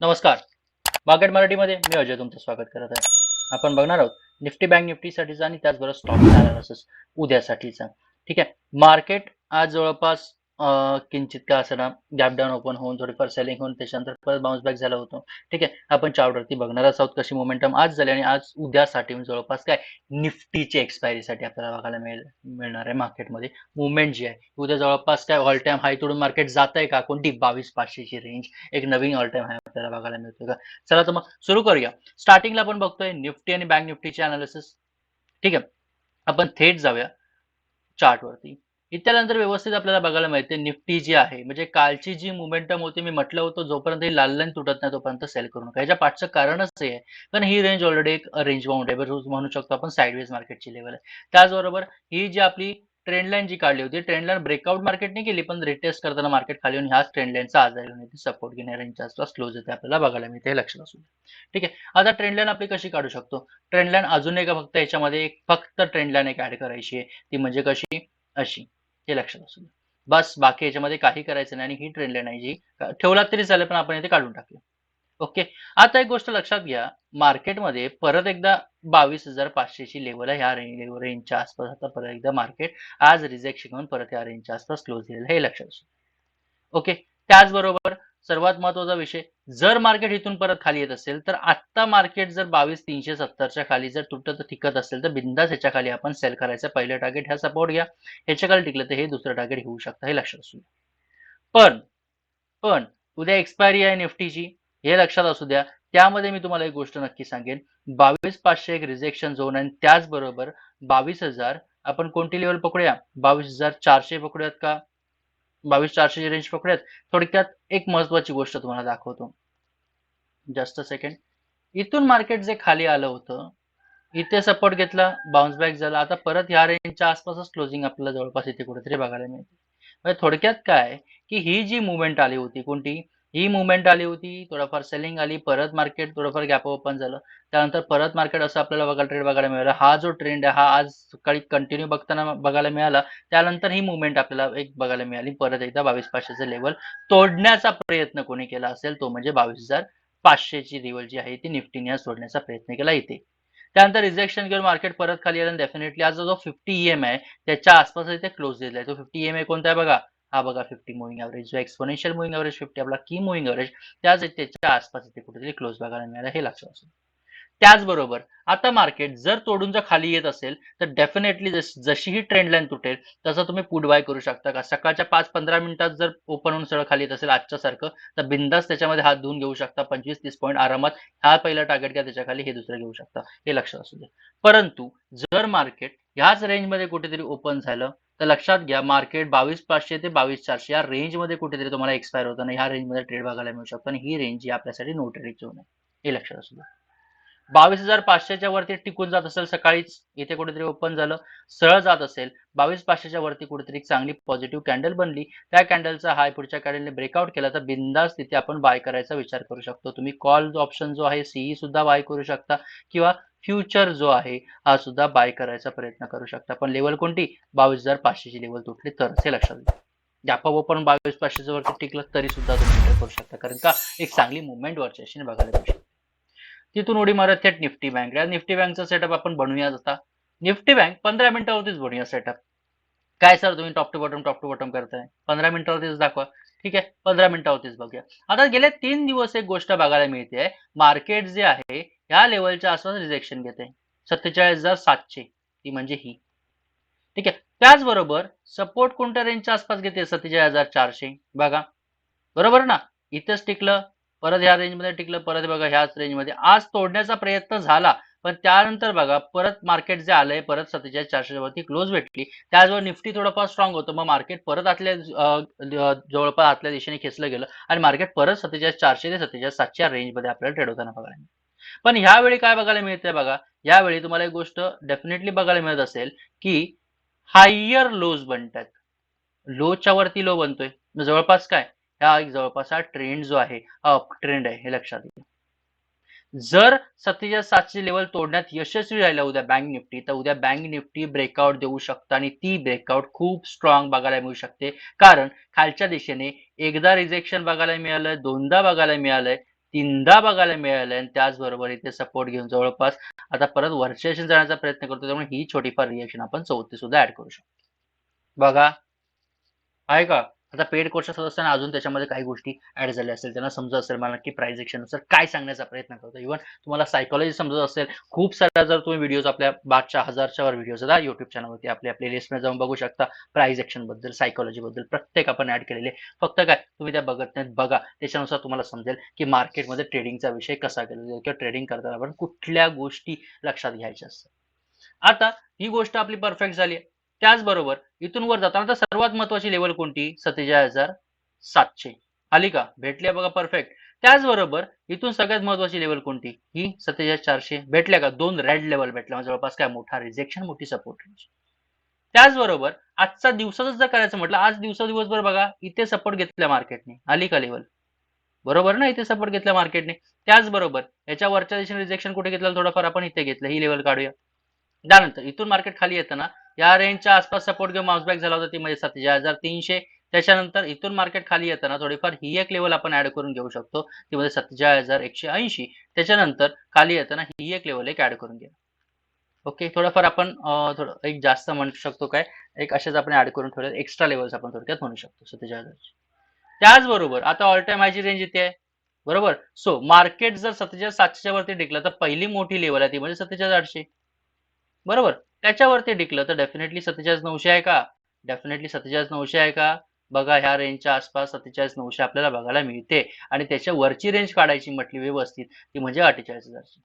नमस्कार. मार्केट मराठीमध्ये मी अजय तुमचं स्वागत करत आहे. आपण बघणार आहोत निफ्टी बँक निफ्टीसाठीचा आणि त्याचबरोबर स्टॉक अनालिसिस उद्यासाठीचा. ठीक आहे. मार्केट आज जवळपास किंचित का असं गॅप डाऊन ओपन होऊन थोडीफार सेलिंग होऊन त्याच्यानंतर परत बाउन्स बॅक झाला होतो. ठीक आहे? आपण चार्टवरती बघणार आहोत कशी मोमेंटम आज झाली आणि आज उद्यासाठी म्हणजे जवळपास काय? निफ्टीची एक्सपायरीसाठी आपल्याला बघायला मिळेल मिळणार आहे मार्केटमध्ये मुवमेंट जी आहे उद्या जवळपास काय? ऑल टाइम हाय तोडून मार्केट जात आहे का? कोणती? बावीस पाचशेची रेंज एक नवीन ऑल टाइम हाय आपल्याला बघायला मिळतो का? चला तर मग सुरू करूया. स्टार्टिंगला आपण बघतोय निफ्टी आणि बँक निफ्टीचे अनालिसिस ठीक आहे? आपण थेट जाऊया चार्टवरती इत्यानंतर व्यवस्थित आपल्याला बघायला मिळते. निफ्टी जी आहे म्हणजे कालची जी मुमेंटम होती मी म्हटलं होतं जोपर्यंत ही लाल लाईन तुटत नाही तोपर्यंत सेल करू नका. याच्या पाठचं कारणच हे आहे. कारण ही रेंज ऑलरेडी एक रेंज बाउंड आहे. म्हणू शकतो आपण साईडवेज मार्केटची लेवल आहे. त्याचबरोबर ही जी आपली ट्रेंड लाईन जी काढली होती ट्रेंड लाईन ब्रेकआउट मार्केटने केली पण रिटेस्ट करताना मार्केट खाली येऊन ह्याच ट्रेंड लाईनचा आज येते सपोर्ट घेण्या रेंजच्या आसपास क्लोज येते आपल्याला बघायला मिळते हे लक्षात असू दे ठीक आहे. आता ट्रेंड लाईन आपली कशी काढू शकतो? ट्रेंड लाईन अजून एक फक्त याच्यामध्ये एक फक्त ट्रेंडलाईन एक ऍड करायची आहे. ती म्हणजे कशी? अशी. हे लक्षात असू द्या. बस बाकी याच्यामध्ये काही करायचं नाही आणि ही ट्रेंड लाईन आहे जी. ठेवला तरी चालेल पण आपण इथे काढून टाकूया. ओके आता एक गोष्ट लक्षात घ्या. मार्केटमध्ये परत एकदा बावीस हजार पाचशेची लेवल आहे. ह्या रेंज रेंजच्या आसपास आता परत एकदा मार्केट आज रिजेक्शन घेऊन परत या रेंजच्या आसपास क्लोज झालेलं हे लक्षात असू ओके त्याचबरोबर सर्वात महत्त्वाचा विषय जर मार्केट इथून परत खाली येत असेल तर आत्ता मार्केट जर बावीस तीनशे सत्तरच्या खाली जर तुटत टिकत असेल तर बिंदास ह्याच्या खाली आपण सेल करायचं. पहिलं टार्गेट ह्या सपोर्ट घ्या. ह्याच्या खाली टिकलं तर हे दुसरं टार्गेट घेऊ शकता हे लक्षात असू द्या. पण पण उद्या एक्सपायरी आहे निफ्टीची हे लक्षात असू द्या. त्यामध्ये मी तुम्हाला एक गोष्ट नक्की सांगेन. बावीस पाचशे एक रिजेक्शन झोन आणि त्याचबरोबर बावीस हजार आपण कोणती लेवल पकडूया? बावीस हजार चारशे पकडूयात का? बावीस चारशेची रेंज पकडूयात थोडक्यात एक महत्वाची गोष्ट तुम्हाला दाखवतो. जस्ट अ सेकंड इथून मार्केट जे खाली आलं होतं इथे सपोर्ट घेतला बाउन्स बॅक झाला. आता परत ह्या रेंजच्या आसपासच क्लोजिंग आपल्याला जवळपास इथे कुठेतरी बघायला मिळते. म्हणजे थोडक्यात काय की ही जी मुवमेंट आली होती कोणती ही मुवमेंट आली होती थोडंफार सेलिंग आली परत मार्केट थोडंफार गॅप ओपन झालं. त्यानंतर परत मार्केट असं आपल्याला बघा ट्रेड बघायला मिळाला. हा जो ट्रेंड आहे हा आज सकाळी कंटिन्यू बघताना बघायला मिळाला. त्यानंतर ही मुवमेंट आपल्याला एक बघायला मिळाली. परत एकदा बावीस पाचशेचं लेवल तोडण्याचा प्रयत्न कोणी केला असेल तो म्हणजे बावीस हजार पाचशेची लेवल जी आहे ती निफ्टीने आज सोडण्याचा प्रयत्न केला इथे. त्यानंतर रिजेक्शन घेऊन मार्केट परत खाली आलं डेफिनेटली आज जो फिफ्टी ईएम आहे त्याच्या आसपास इथे क्लोज दिला आहे. तो फिफ्टी ईएम कोणता आहे बघा? हा बघा फिफ्टी मुव्हिंग ॲव्हरेज जो एक्सपोनेन्शियल मुव्हिंग ॲव्हरेज फिफ्टी आपला की मुव्हिंग ॲव्हरेज त्याच त्याच्या आसपास इथे कुठेतरी क्लोज बघायला मिळाला हे लक्षात असू त्याचबरोबर आता मार्केट जर तोडून जर खाली येत असेल तर डेफिनेटली जशी ही ट्रेंड लाईन तुटेल तसं तुम्ही पुड बाय करू शकता. का सकाळच्या पाच पंधरा मिनिटात जर ओपन होऊन सगळं खाली येत असेल आजच्या सारखं तर बिंदास त्याच्यामध्ये हात धुवून घेऊ शकता. पंचवीस तीस पॉईंट आरामात हा पहिला टार्गेट घ्या त्याच्याखाली हे दुसरं घेऊ शकता. हे लक्षात असू दे परंतु जर मार्केट ह्याच रेंजमध्ये कुठेतरी ओपन झालं तर लक्षात घ्या मार्केट बावीस पाचशे ते बावीस चारशे या रेंजमध्ये कुठेतरी तुम्हाला एक्सपायर होताना ह्या रेंजमध्ये ट्रेड बघायला मिळू शकतो आणि ही रेंज ही आपल्यासाठी नो ट्रेड झोन आहे. हे लक्षात असू द्या. बावीस हजार पाचशेच्या वरती टिकून जात असेल सकाळीच इथे कुठेतरी ओपन झालं सरळ जात असेल बावीस पाचशेच्या वरती कुठेतरी चांगली पॉझिटिव्ह कॅन्डल बनली त्या कॅन्डलचा हाय पुढच्या कॅन्डलने ब्रेकआउट केला तर बिंदास तिथे आपण बाय करायचा विचार करू शकतो. तुम्ही कॉल ऑप्शन जो आहे सीई सुद्धा बाय करू शकता किंवा फ्युचर जो आहे हा सुद्धा बाय करायचा प्रयत्न करू शकता. पण लेवल कोणती? बावीस हजार पाचशेची लेवल तुटली तर हे लक्षात घ्या. गॅप पण बावीस पाचशेच्या वरती टिकलं तरी सुद्धा तुम्ही एंटर करू शकता. कारण का? एक चांगली मुवमेंट वरच्या बघायला मिळू शकते. तिथून उडी मारत थेट निफ्टी बँक या निफ्टी बँकचा सेटअप आपण बनवूया आता. निफ्टी बँक पंधरा मिनिटावरतीच बनवूया सेटअप काय सर तुम्ही top to bottom top to bottom करताय? पंधरा मिनिटावरतीच दाखवा. ठीक आहे? पंधरा मिनिटावरतीच बघूया. आता गेले तीन दिवस एक गोष्ट बघायला मिळते. मार्केट जे आहे या लेवलच्या आसपास रिजेक्शन घेते. सत्तेचाळीस हजार सातशे. ती म्हणजे ही. ठीक आहे? त्याचबरोबर सपोर्ट कोणत्या रेंजच्या आसपास घेते? सत्तेचाळीस हजार चारशे. बघा. बरोबर ना? इथंच टिकलं परत ह्या रेंजमध्ये टिकलं परत बघा ह्याच रेंजमध्ये आज तोडण्याचा प्रयत्न झाला. पण त्यानंतर बघा परत मार्केट जे आलंय परत सत्तेचाळीस चारशे वरती क्लोज भेटली. त्याचबरोबर निफ्टी थोडंफार स्ट्रॉंग होतं मग मार्केट परत आतल्या जवळपास आतल्या दिशेने खेचलं गेलं आणि मार्केट परत सत्तेचाळीस चारशे ते सत्तेचाळीस सातशे रेंजमध्ये आपल्याला ट्रेड होताना बघायला पण ह्यावेळी काय बघायला मिळतंय बघा यावेळी तुम्हाला एक गोष्ट डेफिनेटली बघायला मिळत असेल की हायर लोज बनतात. लोच्या वरती लो बनतोय. मग जवळपास काय? हा एक जवळपास हा ट्रेंड जो आहे हा अप ट्रेंड आहे हे लक्षात घ्या. जर सत्तेचाळीस सातशे लेवल तोडण्यात यशस्वी राहिला उद्या बँक निफ्टी तर उद्या बँक निफ्टी ब्रेकआउट देऊ शकतं आणि ती ब्रेकआउट खूप स्ट्रॉंग बघायला मिळू शकते. कारण खालच्या दिशेने एकदा रिजेक्शन बघायला मिळालंय दोनदा बघायला मिळालंय तीनदा बघायला मिळालंय आणि त्याचबरोबर इथे सपोर्ट घेऊन जवळपास आता परत वर्षाशी जाण्याचा प्रयत्न करतो त्यामुळे ही छोटीफार रिएक्शन आपण चौथी सुद्धा ऍड करू शकतो. बघा आहे का? आता पेड कोर्सच्या सदस्यांना अजून त्याच्यामध्ये काही गोष्टी ऍड झाल्या असेल त्यांना समजत असेल मला नक्की प्राइसनुसार काय सांगण्याचा प्रयत्न करतो. इव्हन तुम्हाला सायकॉलॉजी समजत असेल खूप साऱ्या जर तुम्ही व्हिडिओज आपल्या बादच्या हजारच्या वर व्हिडिओज आहेत युट्यूब चॅनलवरती आपल्या आपल्या लिस्टमध्ये जाऊन बघू शकता. प्राइस ऍक्शनबद्दल सायकॉलॉजी बद्दल प्रत्येक आपण ऍड केलेले. फक्त काय तुम्ही त्या बघत नाहीत बघा. त्याच्यानुसार तुम्हाला समजेल की मार्केटमध्ये ट्रेडिंगचा विषय कसा केला जाईल किंवा ट्रेडिंग करताना आपण कुठल्या गोष्टी लक्षात घ्यायच्या असतात. आता ही गोष्ट आपली परफेक्ट झाली. त्याचबरोबर इथून वर जाताना तर सर्वात महत्वाची लेवल कोणती? सत्तेचाळीस हजार सातशे. आली का? भेटली बघा परफेक्ट त्याचबरोबर इथून सगळ्यात महत्वाची लेवल कोणती? ही सत्तेचाळीस चारशे. भेटल्या का? दोन रेड लेवल भेटल्या. म्हणजे जवळपास काय? मोठा रिजेक्शन मोठी सपोर्ट रेंज त्याचबरोबर आजचा दिवसाच जर करायचं म्हटलं आज दिवसा दिवसभर बघा इथे सपोर्ट घेतल्या मार्केटने आली का लेवल बरोबर ना? इथे सपोर्ट घेतल्या मार्केटने त्याचबरोबर याच्या वरच्या दिशेने रिजेक्शन कुठे घेतलं? थोडंफार आपण इथे घेतलं. ही लेवल काढूया. त्यानंतर इथून मार्केट खाली येताना या रेंजच्या आसपास सपोर्ट घेऊन माउसबॅक झाला होता ती म्हणजे सत्तेचाळीस हजार तीनशे. त्याच्यानंतर इथून मार्केट खाली येताना थोडीफार ही एक लेवल आपण ऍड करून घेऊ शकतो. ती म्हणजे सत्तेचाळीस हजार एकशे ऐंशी. त्याच्यानंतर खाली येताना ही एक लेवल एक ऍड करून घ्या. ओके थोडंफार आपण थोडं एक जास्त म्हणू शकतो काय? एक अशाच आपण ऍड करून थोडं एक्स्ट्रा लेवल्स आपण थोडक्यात म्हणू शकतो सत्तेचाळीस हजार त्याचबरोबर आता ऑल टाइम हायची रेंज इथे आहे. बरोबर? सो मार्केट जर सत्तेचाळीस सातशेच्या वरती टिकलं तर पहिली मोठी लेवल आहे ती म्हणजे सत्तेचाळीस आठशे बरोबर? त्याच्यावरती टिकलं. तर डेफिनेटली सत्तेचाळीस नऊशे आहे का? डेफिनेटली सत्तेचाळीस नऊशे आहे का? बघा ह्या रेंजच्या आसपास सत्तेचाळीस नऊशे आपल्याला बघायला मिळते. आणि त्याच्या वरची रेंज काढायची म्हटली व्यवस्थित ती म्हणजे अठ्ठेचाळीस हजारची.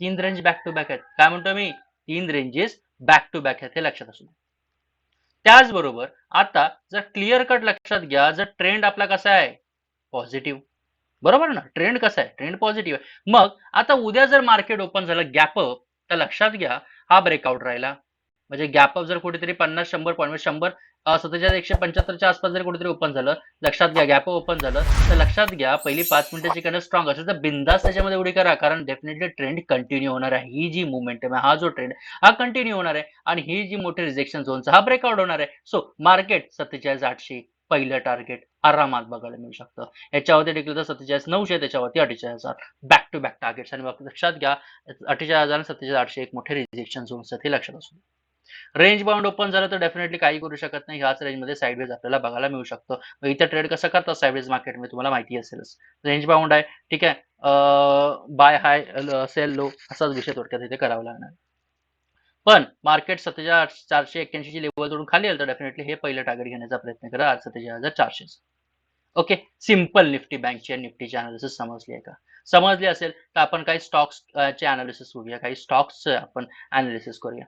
तीन रेंज बॅक टू बॅक आहेत. काय म्हणतो मी? तीन रेंजेस बॅक टू बॅक आहेत हे लक्षात असू त्याचबरोबर आता जर क्लिअर कट लक्षात घ्या जर ट्रेंड आपला कसा आहे? पॉझिटिव्ह बरोबर ना? ट्रेंड कसा आहे? ट्रेंड पॉझिटिव्ह आहे. मग आता उद्या जर मार्केट ओपन झालं गॅप तर लक्षात घ्या हा ब्रेकआउट राहिला. म्हणजे गॅप अप जर कुठेतरी पन्नास शंभर पॉईंट म्हणजे शंभर सत्तेचाळीस एकशे पंच्याहत्तरच्या आसपास जर कुठेतरी ओपन झालं लक्षात घ्या गॅप ओपन झालं तर लक्षात घ्या पहिली पाच मिनिटाची कॅन्डल स्ट्रॉंग असेल तर बिंदास त्याच्यामध्ये उडी करा कारण डेफिनेटली ट्रेंड कंटिन्यू होणार आहे. ही जी मुवमेंट आहे हा जो ट्रेंड हा कंटिन्यू होणार आहे आणि ही जी मोठी रिजेक्शन झोनचा हा ब्रेकआउट होणार आहे. सो मार्केट सत्तेचाळीस आठशे पहिलं टार्गेट आरामात बघायला मिळू शकतं. याच्यावरती टिकलं तर सत्तेचाळीस नऊशे त्याच्यावरती अठ्ठेचाळीस हजार. बॅक टू बॅक टार्गेट्स आणि लक्षात घ्या अठ्ठेचाळीस हजार आणि सत्तेचाळीस आठशे एक मोठे रिजेक्शन झोन्स हे लक्षात असू रेंज बाउंड ओपन झालं तर डेफिनेटली काही करू शकत नाही. ह्याच रेंजमध्ये साईडवेज आपल्याला बघायला मिळू शकतो. इथं ट्रेड कसं करतात साईडवेज मार्केटमध्ये तुम्हाला माहिती असेलच. रेंज बाउंड आहे. ठीक आहे. बाय हाय सेल लो असाच विषय थोडक्यात इथे करावा लागणार. पण मार्केट सत्तेचाळीस चारशे एक्क्याऐंशी लेवल जोडून खाली आलं तर डेफिनेटली हे पहिलं टार्गेट घेण्याचा प्रयत्न करा. आज सत्तेचाळीस हजार चारशे ओके सिंपल निफ्टी बँकची आणि निफ्टीची अनालिसिस समजली आहे का? समजली असेल तर आपण काही स्टॉक्सचे अनालिसिस करूया काही स्टॉक्स आपण अनालिसिस करूया.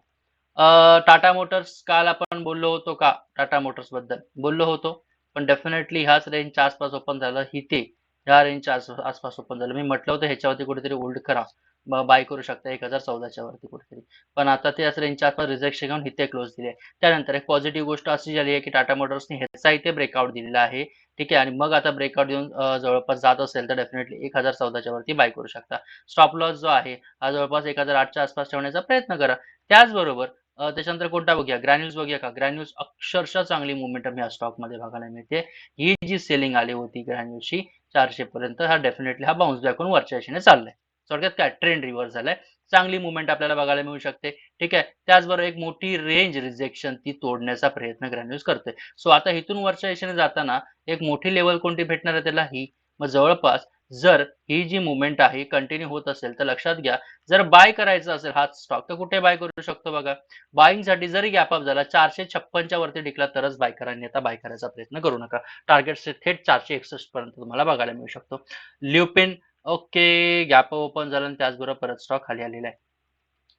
टाटा मोटर्स काल आपण बोललो होतो का? टाटा मोटर्सबद्दल बोललो होतो. पण डेफिनेटली ह्याच रेंजच्या आसपास ओपन झालं. हिते ह्या रेंजच्या आसपास ओपन झालं. मी म्हटलं होतं ह्याच्यावरती कुठेतरी होल्ड करा. बाय करू शकता एक हजार चौदाच्या वरती कुठेतरी. पण आता ते असं रेंजच्या आसपास रिजेक्शन घेऊन इथे क्लोज दिले. त्यानंतर एक पॉझिटिव्ह गोष्ट अशी झाली आहे की टाटा मोटर्सने ह्याचा इथे ब्रेकआउट दिलेला आहे. ठीक आहे? आणि मग आता ब्रेकआउट देऊन जवळपास जात असेल तर डेफिनेटली एक हजार चौदाच्या वरती बाय करू शकता. स्टॉप लॉस जो आहे हा जवळपास एक हजार आठच्या आसपास ठेवण्याचा प्रयत्न करा. त्याचबरोबर त्याच्यानंतर कोणता बघूया? ग्रॅन्युल्स बघूया का? ग्रॅन्युल्स अक्षरशः चांगली मुवमेंटम या स्टॉकमध्ये बघायला मिळते. ही जी सेलिंग आली होती ग्रॅन्युल्सची चारशे पर्यंत हा डेफिनेटली हा बाउन्स बॅक वरच्या दिशेने चाललाय. थोडक्यात काय? ट्रेंड रिव्हर्स झालाय. चांगली मुवमेंट आपल्याला बघायला मिळू शकते. ठीक आहे? त्याचबरोबर एक मोठी रेंज रिजेक्शन ती तोडण्याचा प्रयत्न ग्रॅन्युल्स करते सो आता इथून वरच्या दिशेने जाताना एक मोठी लेवल कोणती भेटणार आहे त्याला? ही. मग जवळपास जर ही जी मुवमेंट आहे कंटिन्यू होत असेल तर लक्षात घ्या. जर बाय करायचं असेल हा स्टॉक तर कुठे बाय करू शकतो बघा? बाईंगसाठी जरी गॅप अप झाला चारशे छप्पनच्या वरती टिकला तरच बाय करायला आता बाय करायचा प्रयत्न करू नका. टार्गेट थेट चारशे एकसष्ट पर्यंत तुम्हाला बघायला मिळू शकतो. ल्युपिन ओके गॅप ओपन झालं आणि त्याचबरोबर परत स्टॉक खाली आलेला आहे.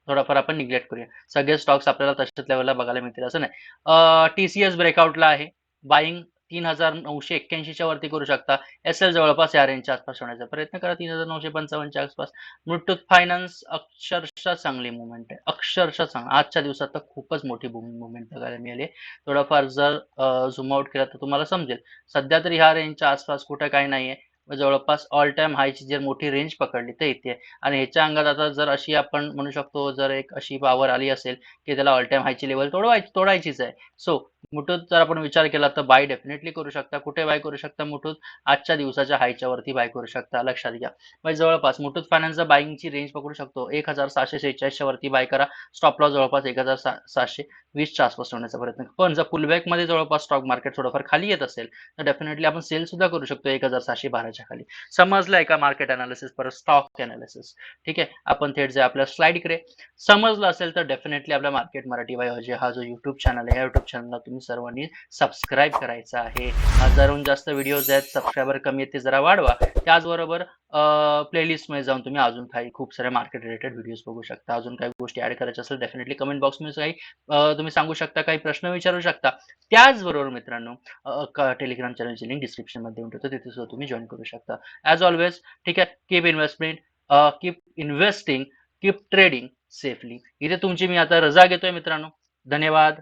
थोडाफार आपण निग्लेक्ट करूया. सगळे स्टॉक्स आपल्याला तशाच लेवलला बघायला मिळतील असं नाही. टीसीएस ब्रेकआउटला आहे. बाईंग तीन हजार नऊशे एक्क्याऐंशीच्या वरती करू शकता. एस एल जवळपास या रेंजच्या आसपास होण्याचा प्रयत्न करा. तीन हजार नऊशे पंचावन्नच्या आसपास. मुठूत फायनान्स अक्षरशः चांगली मुवमेंट आहे. अक्षरशः चांगली. आजच्या दिवसात तर खूपच मोठी मुवमेंट बघायला मिळाली थोडाफार जर झूम आउट केला तर तुम्हाला समजेल. सध्या तरी ह्या रेंजच्या आसपास कुठे काही नाहीये. जवळपास ऑल टाइम हायची जर मोठी रेंज पकडली तर इथे. आणि ह्याच्या अंगात आता जर अशी आपण म्हणू शकतो जर एक अशी पावर आली असेल की त्याला ऑल टाइम हायची लेवल तोडवायची तोडायचीच आहे. सो मुठूत जर आपण विचार केला तर बाय डेफिनेटली करू शकता. कुठे बाय करू शकता? मुठूत आजच्या दिवसाच्या हायच्या वरती बाय करू शकता. लक्षात घ्या. म्हणजे जवळपास मुठूत फायनान्सचा बाईंगची रेंज पकडू शकतो. एक हजार सहाशे शेहेचाळीसच्या वरती बाय करा. स्टॉप लॉस जवळपास एक हजार सातशे वीसच्या आसपास ठेवण्याचा प्रयत्न पण जर पुलबॅकमध्ये जवळपास स्टॉक मार्केट थोडंफार खाली येत असेल तर डेफिनेटली आपण सेल सुद्धा करू शकतो एक हजार सहाशे बाराच्या खाली. समजलंय का मार्केट अनालिसिस परत स्टॉक अनालिसिस ठीक आहे? आपण थेट जे आपल्या स्लाइड इकडे समजलं असेल तर डेफिनेटली आपल्या मार्केट मराठी बायोजी हा जो युट्यूब चॅनल आहे या युट्यूब चॅनलला तुम्ही सर्वांनी सबस्क्राईब करायचा आहे. हजारहून जास्त व्हिडिओज आहेत सबस्क्रायबर कमी आहेत ते जरा वाढवा. त्याचबरोबर प्लेलिस्टमध्ये जाऊन तुम्ही अजून काही खूप साऱ्या मार्केट रिलेटेड व्हिडिओज बघू शकता. अजून काही गोष्टी ऍड करायच्या असेल डेफिनेटली कमेंट बॉक्समध्ये काही तुम्ही सांगू शकता काही प्रश्न विचारू शकता. त्याचबरोबर मित्रांनो टेलिग्राम चॅनलची लिंक डिस्क्रिप्शनमध्ये देऊन ठेवतो. तिथे सुद्धा तुम्ही जॉईन करू शकता. ॲज ऑलवेज ठीक आहे? Keep investment keep investing keep trading safely इथे तुमची मी आता रजा घेतोय मित्रांनो. धन्यवाद.